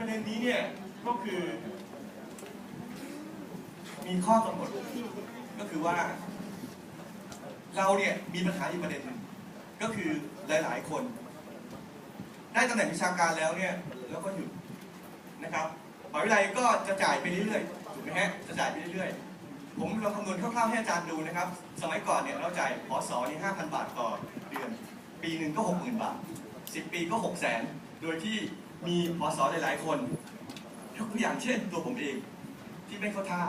ประเด็นนี้เนี่ยก็คือ มีข้อกำหนดก็คือว่า เราเนี่ยมีปัญหาอยู่ประเด็นหนึ่งก็คือหลาย ๆ คน ได้ตำแหน่งวิชาการแล้วเนี่ย แล้วก็หยุดนะครับมหาวิทยาลัยก็จะจ่ายไปเรื่อยๆถูกไหมฮะจะจ่ายไปเรื่อยๆ ผมลองคำนวณคร่าวๆให้อาจารย์ดูนะครับ สมัยก่อนเนี่ยเราจ่ายพศนี่5,000บาทต่อเดือน ปีหนึ่งก็60,000บาท10ปีก็600,000โดยที่ มีพศหลายๆ คนยกตัวอย่างเช่น ตัวผมเอง ที่ไม่เข้าท่า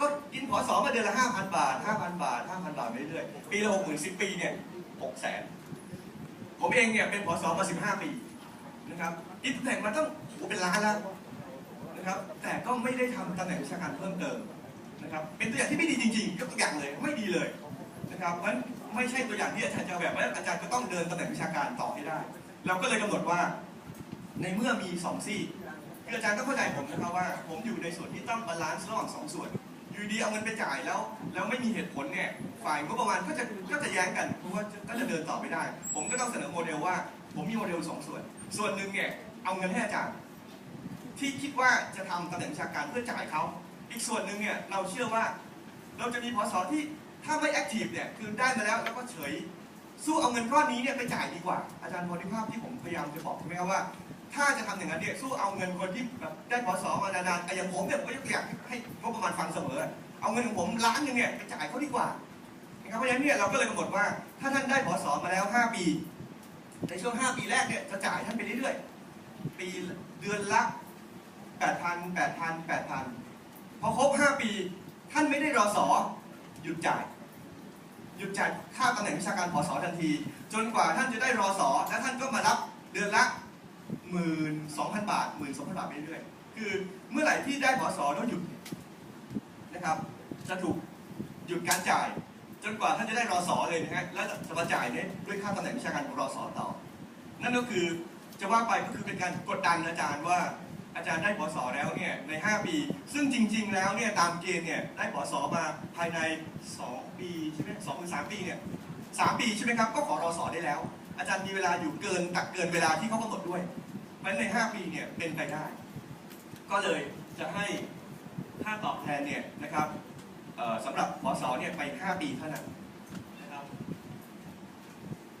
ก็กินพศมาเดือนละ5,000บาท5,000บาท5,000บาทไปเรื่อยๆปีละ60,000 10ปีเนี่ย600,000ผมเองเนี่ยเป็นพศมา15ปีนะครับกินตำแหน่งมาต้องเป็นล้านแล้วนะครับ แต่ก็ไม่ได้ทำตำแหน่งวิชาการเพิ่มเติมนะครับ เป็นตัวอย่างที่ไม่ดีจริงๆยกตัวอย่างเลยไม่ดีเลยนะครับมันไม่ใช่ตัวอย่างที่อาจารย์จะแบบว่าอาจารย์ก็ต้องเดินตำแหน่งวิชาการต่อให้ได้ เราก็เลยกำหนดว่า ในเมื่อมีสองซี่คืออาจารย์ต้องเข้าใจผมนะครับว่า ผมอยู่ในส่วนที่ต้องบาลานซ์ระหว่างสองส่วน อยู่ดีเอาเงินไปจ่ายแล้ว แล้วไม่มีเหตุผลเนี่ยฝ่ายงบประมาณก็จะก็จะแย้งกันเพราะว่าก็จะเดินต่อไม่ได้ ผมก็ต้องเสนอโมเดลว่า ผมมีโมเดลสองส่วน ส่วนหนึ่งเนี่ยเอาเงินให้อาจารย์ที่คิดว่าจะทำตำแหน่งวิชาการเพื่อจ่ายเขา อีกส่วนหนึ่งเนี่ยเราเชื่อว่า เราจะมีพศที่ถ้าไม่แอคทีฟเนี่ยคือได้มาแล้วแล้วก็เฉย สู้เอาเงินก้อนนี้เนี่ยไปจ่ายดีกว่า อาจารย์พอที่ภาพที่ผมพยายามจะบอกใช่ไหมครับว่า ถ้าจะทำอย่างนั้นเนี่ยสู้เอาเงินคนที่แบบได้พศมานานๆแต่อย่างผมเนี่ยผมก็ยกตัวอย่างให้งบประมาณฟังเสมอ เอาเงินของผมล้านหนึงเนี่ยไปจ่ายเขาดีกว่านะครับเพราะฉะนั้นเนี่ยเราก็เลยกำหนดว่าถ้าท่านได้พศมาแล้ว 5 ปี ในช่วง 5 ปีแรกเนี่ยจะจ่ายท่านไปเรื่อยๆปีเดือนละ8,000 8,000 8,000พอครบ 5 ปี ท่านไม่ได้รอสอหยุดจ่าย หยุดจ่ายค่าตำแหน่งวิชาการพศทันที จนกว่าท่านจะได้รอสอและท่านก็มารับเดือนละหมื่นสองพันบาทหมื่นสองพันบาทไปเรื่อยๆคือเมื่อไหร่ที่ได้พศแล้วหยุดนะครับ จะถูกหยุดการจ่าย จนกว่าท่านจะได้รอสอเลยนะฮะแล้วจะมาจ่ายเนี่ยด้วยค่าตำแหน่งวิชาการของรอสอต่อ นั่นก็คือจะว่าไปก็คือเป็นการกดดันอาจารย์ว่า อาจารย์ได้พศแล้วเนี่ยใน 5 ปี ซึ่งจริง ๆ แล้วเนี่ยตามเกณฑ์เนี่ยได้พศมาภายใน 2 ปีใช่ไหมสองถึงสามปีเนี่ยสามปีใช่ไหมครับก็ขอรอสอได้แล้ว อาจารย์มีเวลาอยู่เกินตักเกินเวลาที่เขากำหนดด้วยเพราะฉะนั้นใน 5 ปีเนี่ยเป็นไปได้ ก็เลยจะให้ค่าตอบแทนเนี่ยนะครับสำหรับพศเนี่ยไป 5 ปีเท่านั้น